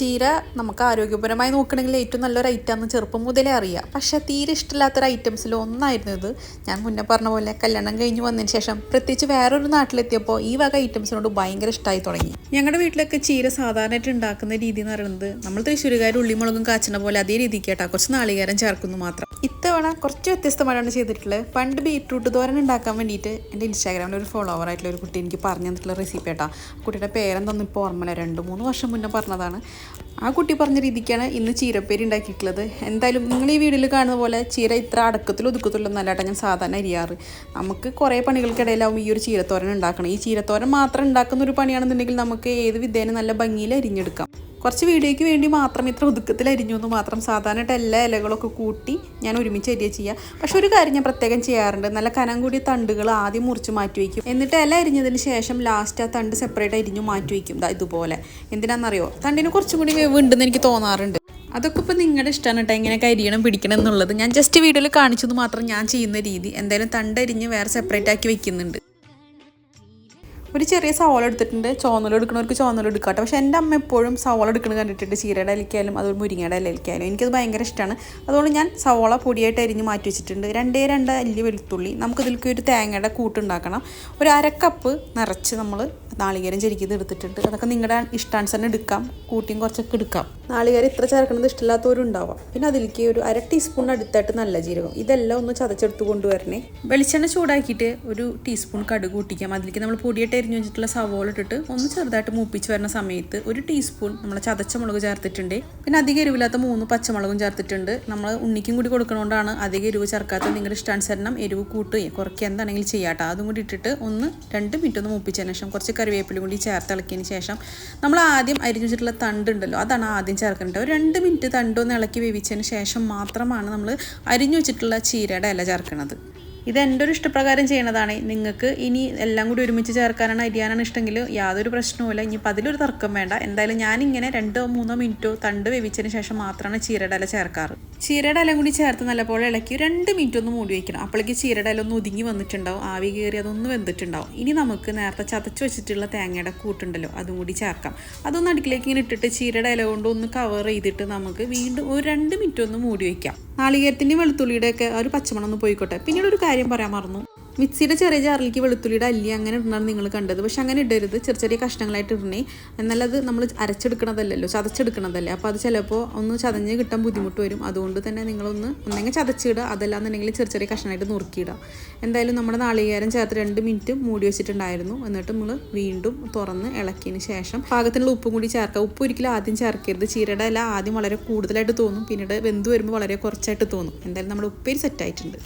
ചീര നമുക്ക് ആരോഗ്യപരമായി നോക്കണമെങ്കിൽ ഏറ്റവും നല്ലൊരു ഐറ്റം ചെറുപ്പം മുതലേ അറിയാം. പക്ഷെ തീരെ ഇഷ്ടമില്ലാത്തൊരു ഐറ്റംസിൽ ഒന്നായിരുന്നു ഇത്. ഞാൻ മുന്നേ പറഞ്ഞ പോലെ കല്യാണം കഴിഞ്ഞ് വന്നതിന് ശേഷം പ്രത്യേകിച്ച് വേറൊരു നാട്ടിലെത്തിയപ്പോൾ ഈ വക ഐറ്റംസിനോട് ഭയങ്കര ഇഷ്ടമായി തുടങ്ങി. ഞങ്ങളുടെ വീട്ടിലൊക്കെ ചീര സാധാരണയായിട്ട് ഉണ്ടാക്കുന്ന രീതി എന്ന് പറയുന്നത് നമ്മൾ തൃശ്ശൂരുകാർ ഉള്ളിമുളകും കാച്ചണ പോലെ അതേ രീതിക്ക് കേട്ടോ കുറച്ച് നാളികേരം ചേർക്കുന്നു മാത്രം. ഇത്തവണ കുറച്ച് വ്യത്യസ്തമായിട്ടാണ് ചെയ്തിട്ടുള്ളത്. പണ്ട് ബീട്രൂട്ട് തോരൻ ഉണ്ടാക്കാൻ വേണ്ടിയിട്ട് എന്റെ ഇൻസ്റ്റാഗ്രാമിൽ ഒരു ഫോളോവർ ആയിട്ടുള്ള ഒരു കുട്ടി എനിക്ക് പറഞ്ഞു തന്നിട്ടുള്ള റെസിപ്പി കേട്ടോ കുട്ടിയുടെ പേരെന്തൊന്നും ഇപ്പോൾ ഓർമ്മയില്ല. രണ്ട് മൂന്ന് വർഷം മുന്നേ പറഞ്ഞതാണ്. ആ കുട്ടി പറഞ്ഞ രീതിക്കാണ് ഇന്ന് ചീരപ്പേരി ഉണ്ടാക്കിയിട്ടുള്ളത്. എന്തായാലും നിങ്ങൾ ഈ വീഡിയോയിൽ കാണുന്ന പോലെ ചീര ഇത്ര അടക്കത്തിൽ ഒതുക്കത്തുള്ളൂ എന്നല്ലാട്ട ഞാൻ സാധാരണ അരിയാറ്. നമുക്ക് കുറേ പണികൾക്കിടയിലാവും ഈ ഒരു ചീരത്തോരൻ ഉണ്ടാക്കണം. ഈ ചീരത്തോരൻ മാത്രം ഉണ്ടാക്കുന്ന ഒരു പണിയാണെന്നുണ്ടെങ്കിൽ നമുക്ക് ഏത് വിധേന നല്ല ഭംഗിയിൽ അരിഞ്ഞെടുക്കാം. കുറച്ച് വീഡിയോയ്ക്ക് വേണ്ടി മാത്രം ഇത്ര ഒതുക്കത്തിൽ അരിഞ്ഞു എന്ന് മാത്രം സാധാരണയായിട്ട് എല്ലാ ഇലകളൊക്കെ കൂട്ടി ഞാൻ ഒരുമിച്ച് അരിയ ചെയ്യുക പക്ഷെ ഒരു കാര്യം ഞാൻ പ്രത്യേകം ചെയ്യാറുണ്ട്. നല്ല കനം കൂടിയ തണ്ടുകൾ ആദ്യം മുറിച്ച് മാറ്റി വയ്ക്കും. എന്നിട്ട് ഇല അരിഞ്ഞതിന് ശേഷം ലാസ്റ്റ് ആ തണ്ട് സെപ്പറേറ്റ് അരിഞ്ഞു മാറ്റി വയ്ക്കും. ഇതുപോലെ. എന്തിനാണെന്നറിയോ തണ്ടിന് കുറച്ചും കൂടി വേവ് ഉണ്ടെന്ന് എനിക്ക് തോന്നാറുണ്ട്. അതൊക്കെ ഇപ്പോൾ നിങ്ങളുടെ ഇഷ്ടമാണ് കേട്ടോ എങ്ങനെ കരിയണം പിടിക്കണം എന്നുള്ളത്. ഞാൻ ജസ്റ്റ് വീഡിയോയിൽ കാണിച്ചത് മാത്രം ഞാൻ ചെയ്യുന്ന രീതി. എന്തായാലും തണ്ടരിഞ്ഞ് വേറെ സെപ്പറേറ്റ് ആക്കി വെക്കുന്നുണ്ട് ഒരു ചെറിയ സവാള എടുത്തിട്ടുണ്ട്. ചോന്നൽ എടുക്കുന്നവർക്ക് ചോന്നൽ എടുക്കാം കേട്ടോ പക്ഷേ എന്റെ അമ്മ എപ്പോഴും സവാള എടുക്കുന്നത് കണ്ടിട്ടുണ്ട്. ചീരയുടെ ഇലക്കായാലും അതുപോലെ മുരിങ്ങയുടെ ഇലക്കായാലും എനിക്കത് ഭയങ്കര ഇഷ്ടമാണ് അതുകൊണ്ട് ഞാൻ സവാള പൊടിയായിട്ട് അരിഞ്ഞ് മാറ്റി വെച്ചിട്ടുണ്ട്. രണ്ടേ രണ്ട് അല്ലി വെളുത്തുള്ളി. നമുക്കിതിലേക്ക് ഒരു തേങ്ങയുടെ കൂട്ടുണ്ടാക്കണം ഒരു അരക്കപ്പ് നിറച്ച് നമ്മൾ നാളികേരം ചെരിക്കുന്നത് എടുത്തിട്ടുണ്ട്. അതൊക്കെ നിങ്ങളുടെ ഇഷ്ടാനുസരണം എടുക്കാം. കൂട്ടിയും കുറച്ചൊക്കെ എടുക്കാം. നാളികേരം ഇത്ര ചേർക്കുന്നത് ഇഷ്ടമില്ലാത്തവരും ഉണ്ടാവാം പിന്നെ അതിലേക്ക് ഒരു അര ടീസ്പൂൺ അടുത്തായിട്ട് നല്ല ജീരകം. ഇതെല്ലാം ഒന്ന് ചതച്ചെടുത്ത് കൊണ്ടുവരണേ. വെളിച്ചെണ്ണ ചൂടാക്കിയിട്ട് ഒരു ടീസ്പൂൺ കടുക് കൂട്ടിക്കാം. അതിലേക്ക് നമ്മൾ പൊടിയിട്ട് എരിഞ്ഞു വെച്ചിട്ടുള്ള സവോള ഇട്ടിട്ട് ഒന്ന് ചെറുതായിട്ട് മൂപ്പിച്ച് വരുന്ന സമയത്ത് ഒരു ടീസ്പൂൺ നമ്മൾ ചതച്ച മുളക് ചേർത്തിട്ടുണ്ട്. പിന്നെ അധികം എരിവില്ലാത്ത മൂന്ന് പച്ചമുളകും ചേർത്തിട്ടുണ്ട്. നമ്മൾ ഉണ്ണിക്കും കൂടി കൊടുക്കണോണ്ടാണ് അധികം എരിവ് ചേർക്കാത്തത്. നിങ്ങളുടെ ഇഷ്ടാനുസരണം എരിവ് കൂട്ടുകയും കുറയ്ക്കുക എന്താണെങ്കിലും ചെയ്യാട്ടോ അതും കൂടി ഇട്ടിട്ട് ഒന്ന് രണ്ട് മിനിറ്റ് ഒന്ന് മൂപ്പിച്ചതിന് ശേഷം കുറച്ച് കറിവേപ്പിലും കൂടി ചേർത്ത് ഇളക്കിയതിന് ശേഷം നമ്മൾ ആദ്യം അരിഞ്ഞു വെച്ചിട്ടുള്ള തണ്ടുണ്ടല്ലോ അതാണ് ആദ്യം ചേർക്കേണ്ടത്. ഒരു രണ്ട് മിനിറ്റ് തണ്ടൊന്ന് ഇളക്കി വേവിച്ചതിന് ശേഷം മാത്രമാണ് നമ്മൾ അരിഞ്ഞു വെച്ചിട്ടുള്ള ചീരയുടെ ഇല ചേർക്കുന്നത് ഇത് എന്റെ ഒരു ഇഷ്ടപ്രകാരം ചെയ്യണതാണ്? നിങ്ങൾക്ക് ഇനി എല്ലാം കൂടി ഒരുമിച്ച് ചേർക്കാനാണ് അരിയാനാണ് ഇഷ്ടമെങ്കിൽ യാതൊരു പ്രശ്നവുമില്ല. ഇനിയിപ്പോൾ അതിലൊരു തർക്കം വേണ്ട. എന്തായാലും ഞാനിങ്ങനെ രണ്ടോ മൂന്നോ മിനിറ്റോ തണ്ട് വേവിച്ചതിന് ശേഷം മാത്രമാണ് ചീരയുടെ ഇല ചേർക്കാറ്. ചീരയുടെ ഇല കൂടി ചേർത്ത് നല്ലപോലെ ഇളക്കി രണ്ട് മിനിറ്റ് ഒന്ന് മൂടി വയ്ക്കണം അപ്പോഴേക്ക് ചീരയുടെ ഇല ഒന്ന് ഒതുങ്ങി വന്നിട്ടുണ്ടാവും. ആവി കയറി അതൊന്ന് വെന്തിട്ടുണ്ടാവും. ഇനി നമുക്ക് നേരത്തെ ചതച്ച് വെച്ചിട്ടുള്ള തേങ്ങയുടെ കൂട്ടുണ്ടല്ലോ അതും കൂടി ചേർക്കാം. അതൊന്ന് അടുക്കിലേക്ക് ഇങ്ങനെ ഇട്ടിട്ട് ചീരയുടെ ഇല കൊണ്ട് ഒന്ന് കവർ ചെയ്തിട്ട് നമുക്ക് വീണ്ടും ഒരു രണ്ട് മിനിറ്റ് ഒന്ന് മൂടി വയ്ക്കാം നാളികേരത്തിന്റെ വെളുത്തുള്ളിയുടെ ഒക്കെ ഒരു പച്ചമണം ഒന്ന് പോയിക്കോട്ടെ. പിന്നീട് ഒരു കാര്യം പറയാൻ മറന്നു. മിക്സിയുടെ ചെറിയ ജാറിലേക്ക് വെളുത്തുള്ളിയുടെ അല്ലി അങ്ങനെ ഇടണം നിങ്ങൾ കണ്ടത്. പക്ഷെ അങ്ങനെ ഇടരുത്. ചെറിയ ചെറിയ കഷ്ണങ്ങളായിട്ട് ഇടണേ. അത് നമ്മൾ അരച്ചെടുക്കണതല്ലല്ലോ ചതച്ചെടുക്കണതല്ലേ. അപ്പോൾ അത് ചിലപ്പോൾ ഒന്ന് ചതഞ്ഞ് കിട്ടാൻ ബുദ്ധിമുട്ട് വരും. അതുകൊണ്ട് തന്നെ നിങ്ങളൊന്ന് ഒന്നെങ്കിൽ ചതച്ചിടുക. അതല്ലാന്നുണ്ടെങ്കിൽ ചെറിയ ചെറിയ കഷ്ണമായിട്ട് നുറുക്കിയിടുക. എന്തായാലും നമ്മുടെ നാളികേരം ചേർത്ത് രണ്ട് മിനിറ്റ് മൂടി വെച്ചിട്ടുണ്ടായിരുന്നു. എന്നിട്ട് നമ്മൾ വീണ്ടും തുറന്ന് ഇളക്കിയതിന് ശേഷം പാകത്തിനുള്ള ഉപ്പും കൂടി ചേർക്കുക. ഉപ്പ് ഒരിക്കലും ആദ്യം ചേർക്കരുത്. ചീരയുടെ ഇല ആദ്യം വളരെ കൂടുതലായിട്ട് തോന്നും. പിന്നീട് വെന്ത് വരുമ്പോൾ വളരെ കുറച്ചായിട്ട് തോന്നും. എന്തായാലും നമ്മുടെ ഉപ്പേരി സെറ്റായിട്ടുണ്ട്